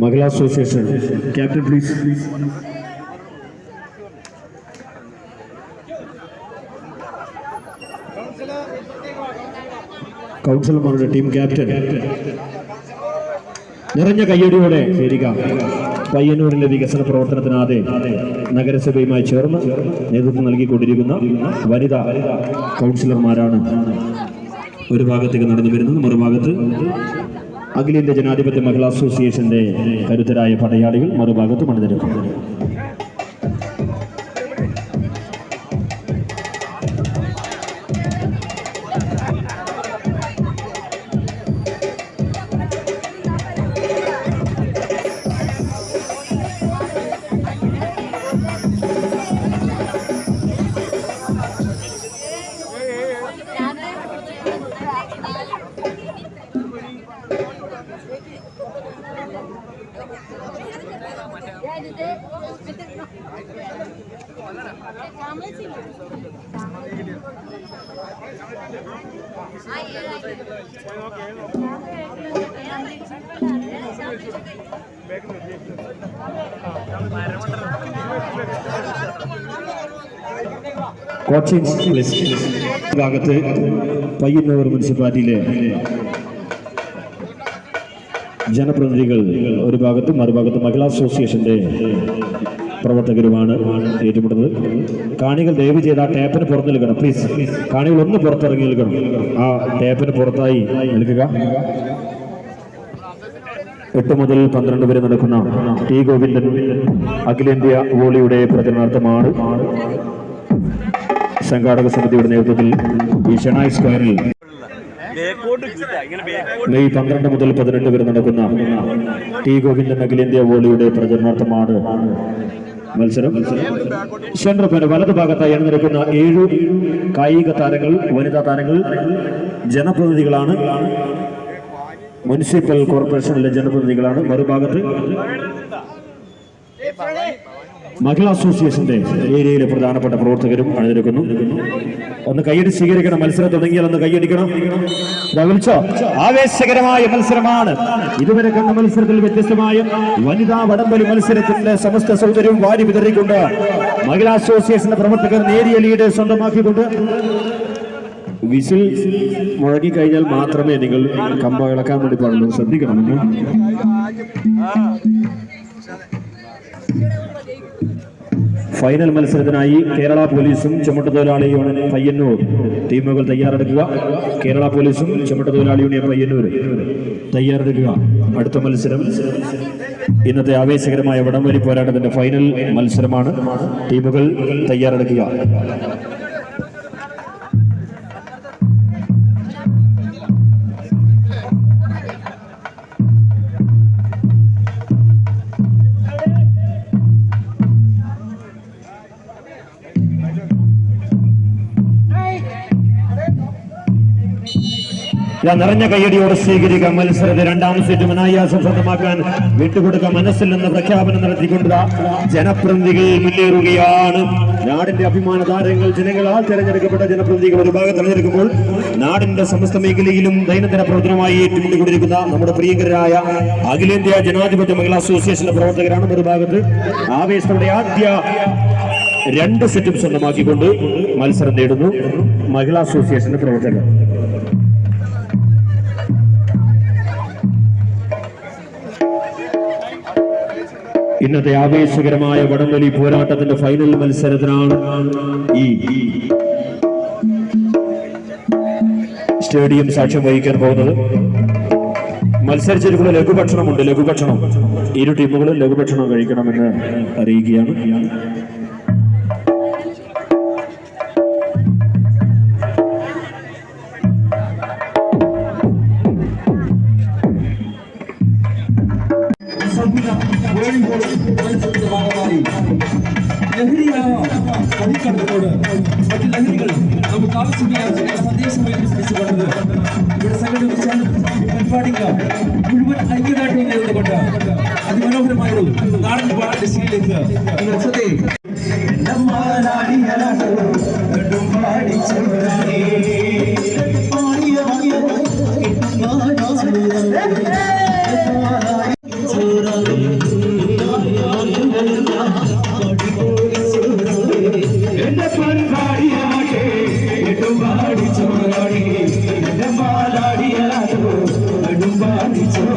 Mahila association. Captain please കൗൺസിലർമാരുടെ team captain. നിറഞ്ഞ കയ്യടിയോടെ ചേരുക. പയ്യന്നൂരിലെ വികസന പ്രവർത്തനത്തിനാതെ നഗരസഭയുമായി ചേർന്ന് നേതൃത്വം നൽകിക്കൊണ്ടിരിക്കുന്ന വനിതാ കൗൺസിലർമാരാണ് ഒരു ഭാഗത്തേക്ക് നടന്നു വരുന്നത്. മറുഭാഗത്ത് അഖിലേന്ത്യാ ജനാധിപത്യ മഹിളാ അസോസിയേഷന്റെ കരുത്തരായ പടയാളികൾ മറുഭാഗത്ത് മണിനിരക്കും കോച്ചിങ് ലിസ്റ്റ് ഭാഗത്ത് പയ്യന്നൂർ മുനിസിപ്പാലിറ്റിയിലെ ജനപ്രതിനിധികൾ ഒരു ഭാഗത്തും മറുഭാഗത്ത് മഹിളാ അസോസിയേഷന്റെ പ്രവർത്തകരുമാണ് ഏറ്റുമുട്ടുന്നത്. കാണികൾ ദയവ് ചെയ്ത് ആ ടേപ്പിന് പുറത്ത് നിൽക്കണം. പ്ലീസ് കാണികൾ ഒന്ന് പുറത്തിറങ്ങി നിൽക്കണം. ആ ടേപ്പിന് പുറത്തായി നിൽക്കുക. എട്ട് മുതൽ പന്ത്രണ്ട് വരെ നടക്കുന്ന ടി ഗോവിന്ദൻ അഖിലേന്ത്യാ വോളിയുടെ പ്രചരണാർത്ഥമാണ് സംഘാടക സമിതിയുടെ നേതൃത്വത്തിൽ ഈ ഷെണായ് സ്ക്വയറിൽ മെയ് പന്ത്രണ്ട് മുതൽ പതിനെട്ട് വരെ നടക്കുന്ന ടി ഗോവിന്ദൻ അഖിലേന്ത്യാ വോളിയുടെ പ്രചരണാർത്ഥമാണ് മത്സരം. സെൻട്രൽ പേര് വലത് ഭാഗത്തായി അണിനിരക്കുന്ന ഏഴു കായിക താരങ്ങൾ വനിതാ താരങ്ങൾ ജനപ്രതിനിധികളാണ്. മുനിസിപ്പൽ കോർപ്പറേഷനിലെ ജനപ്രതിനിധികളാണ് മറുഭാഗത്ത്. മഹിളാ അസോസിയേഷന്റെ ഏരിയയിലെ പ്രധാനപ്പെട്ട പ്രവർത്തകരും അണിനിരക്കുന്നു. ഒന്ന് കൈയടി സ്വീകരിക്കണം മത്സരം തുടങ്ങിയാൽ ഒന്ന് കൈയടിക്കണം ആവേശകരമായ മത്സരമാണ്. ഇതുവരെ കണ്ട മത്സരത്തിൽ വ്യത്യസ്തമായ വനിതാ വടംവലി മത്സരത്തിന്റെ സമസ്ത സൗകര്യവും വാരി വിതറിക്കൊണ്ട് മഹിളാ അസോസിയേഷന്റെ പ്രവർത്തകർ നേരിയ ലീഡ് സ്വന്തമാക്കിക്കൊണ്ട് വിസിൽ മുഴങ്ങിക്കഴിഞ്ഞാൽ മാത്രമേ നിങ്ങൾ കമ്പ ഇളക്കാൻ വേണ്ടി പാടുള്ളൂ. ശ്രദ്ധിക്കണം. ഫൈനൽ മത്സരത്തിനായി കേരള പോലീസും ചുമട്ടുതൊഴിലാളി യൂണിയൻ പയ്യന്നൂർ ടീമുകൾ തയ്യാറെടുക്കുക. കേരള പോലീസും ചുമട്ടുതൊഴിലാളി യൂണിയൻ പയ്യന്നൂർ തയ്യാറെടുക്കുക. അടുത്ത മത്സരം ഇന്നത്തെ ആവേശകരമായ വടംവലി പോരാട്ടത്തിന്റെ ഫൈനൽ മത്സരമാണ്. ടീമുകൾ തയ്യാറെടുക്കുക. ഞാൻ നിറഞ്ഞ കയ്യടിയോടെ സ്വീകരിക്കാം. മത്സരത്തെ രണ്ടാം സെറ്റ് അനായാസം സ്വന്തമാക്കാൻ വിട്ടുകൊടുക്ക മനസ്സിൽ നിന്ന് പ്രഖ്യാപനം നടത്തിക്കൊണ്ട് ജനപ്രതിനിധികൾ മുന്നേറുകയാണ്. നാടിന്റെ അഭിമാന താരങ്ങൾ ജനങ്ങളാൽ തെരഞ്ഞെടുക്കപ്പെട്ട ജനപ്രതിനിധികൾ ഒരു ഭാഗം തെരഞ്ഞെടുക്കുമ്പോൾ നാടിന്റെ സമസ്ത മേഖലയിലും ദൈനംദിന പ്രവർത്തനമായി ഏറ്റുമുട്ടിക്കൊണ്ടിരിക്കുന്ന നമ്മുടെ പ്രിയങ്കരായ അഖിലേന്ത്യാ ജനാധിപത്യ മഹിളാ അസോസിയേഷന്റെ പ്രവർത്തകരാണ് ഒരു ഭാഗത്ത്. ആവേശത്തോടെ ആദ്യ രണ്ട് സെറ്റും സ്വന്തമാക്കിക്കൊണ്ട് മത്സരം നേടുന്നു മഹിളാ അസോസിയേഷന്റെ പ്രവർത്തകർ. ഇന്നത്തെ ആവേശകരമായ വടംവലി പോരാട്ടത്തിന്റെ ഫൈനൽ മത്സരത്തിനാണ് ഈ സ്റ്റേഡിയം സാക്ഷ്യം വഹിക്കാൻ പോകുന്നത്. മത്സരിച്ചിരിക്കുന്ന ലഘുഭക്ഷണമുണ്ട്. ലഘുഭക്ഷണം. ഇരു ടീമുകളും ലഘുഭക്ഷണം കഴിക്കണമെന്ന് അറിയിക്കുകയാണ്. മത്സരത്തിന്റെ ഭാഗമായി ലഹരിയായ പണിക്കടത്തോട് മറ്റു ലഹരികൾ നമുക്ക് ആവശ്യമില്ല എന്ന സന്ദേശമായി വിശ്വസിച്ചുകൊണ്ട് ഇവിടെ സംഘടിപ്പിച്ച പരിപാടിക്ക് മുഴുവൻ ഐക്യദാർഢ്യം നേർന്നുകൊണ്ട് അതിമനോഹരമായ ഒരു നാടൻ പാട്ടിന്റെ ശീലേക്ക് നിങ്ങൾ ശ്രദ്ധയെ. Thank you.